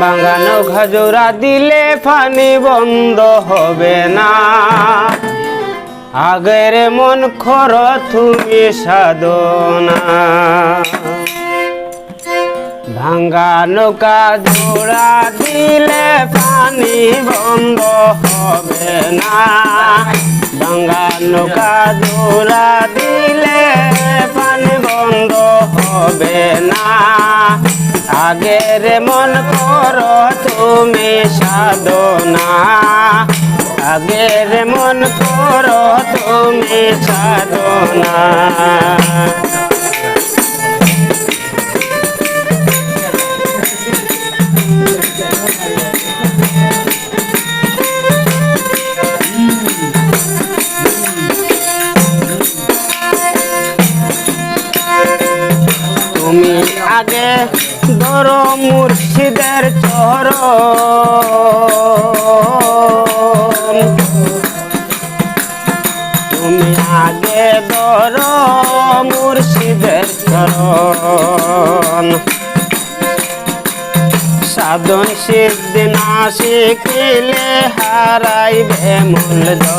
বাগানো খাজুরা দিলে পানি বন্ধ হবে না। আগের মন খর, তুমি সাধনা। ভাঙ্গা নৌকা জোড়া দিলে পানি বন্ধ হবে না। ভাঙ্গা নৌকা জোড়া দিলে পানি বন্ধ হবে না। আগের মন করো তুমি সাধনা। আগের মন করো তুমি সাধনা। তুমি আগে ধরো মুর্শিদের চর তুমি আগে ধরো মুর্শিদের চরণ। সাধন সিদ্ধি না শিখিলে হারাইবে তুমি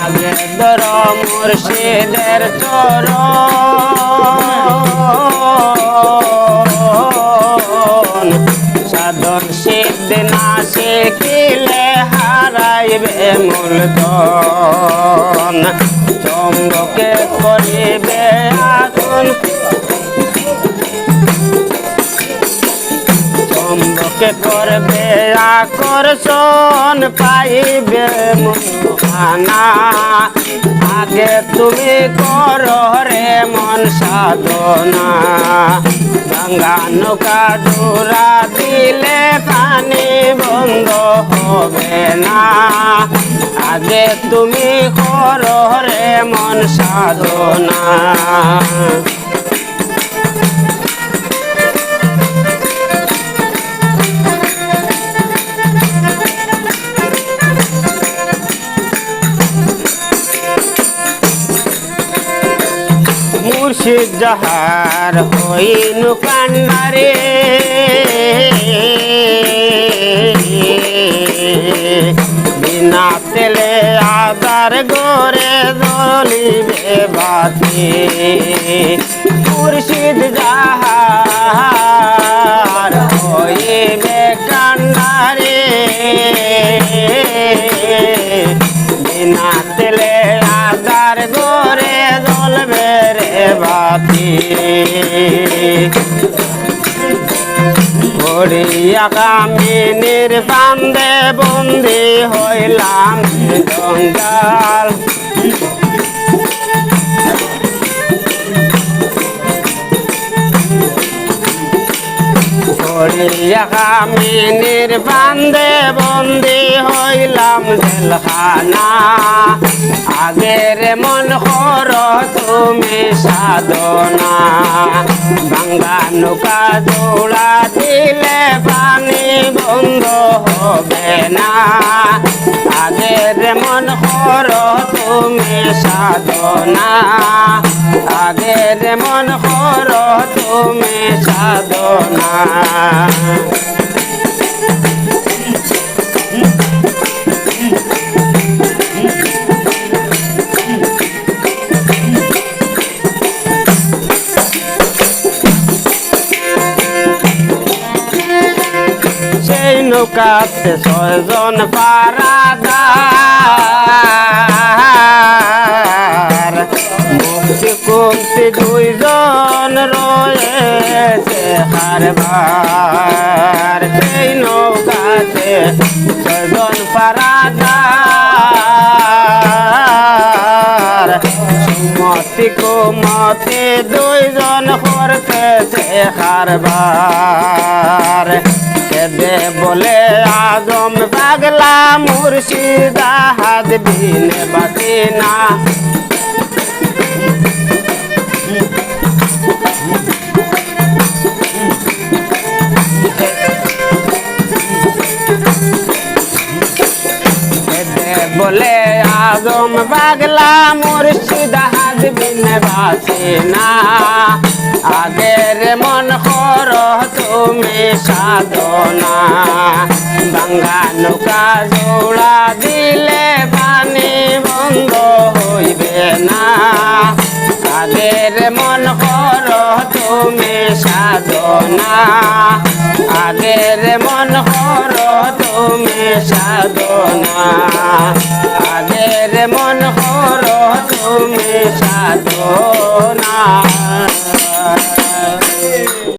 আগে ধর মুর্শিদের চরণ। সাধন সিদ্ধ না শিখিলে হারাইবে মূলধন চম্বকে করিবে আগুন চম্বকে করবে আকর্ষণ, পাইবে মহানা আগে তুমি করো রে মন সাধনা। গঙ্গা নৌকা ডোরা দিলে পানি বন্ধ হবে না। আগে তুমি করো রে মন সাধনা। মুর্শিদ যাহার হইনু কান্নারে। বিনা তেলে আদার গরে দলিবে বাতি। মুর্শিদ যাহার হইবে কান্নারে। করিয়া কামিনীর বান্দে বন্দি হইলাম জঙ্গাল। করিয়া কামিনীর বান্দে বন্দি হইলাম জেলখানা। আগের মন হর তুমি সাধনা। বাঙ্গা নৌকা দৌড়া দিলে পানি বন্ধ হবে না। আগের মন কর তুমি সাধনা? আগের মন কর তুমি সাধনা। নৌকাতে ছয়জন পারাদার মুক্তি কুক্তি দুইজন রয়েছে হারবার। সেই নৌকাতে ছয়জন পারাদার সুমতি কুমতি দুইজন করতেছে হারবার। দে বলে আজম পাগলা মুর্শিদা হাত বিনে বাতিনা। বলে আজম পাগলা মুর্শিদা হাত বিনে বাতিনা। সাধনা। বাঙ্গা নৌকা জোড়া দিলে পানি বন্ধ হইবে না। আগের মন কর তুমি সাধনা। আগের মন কর তুমি সাধনা। আগের মন কর তুমি সাধনা।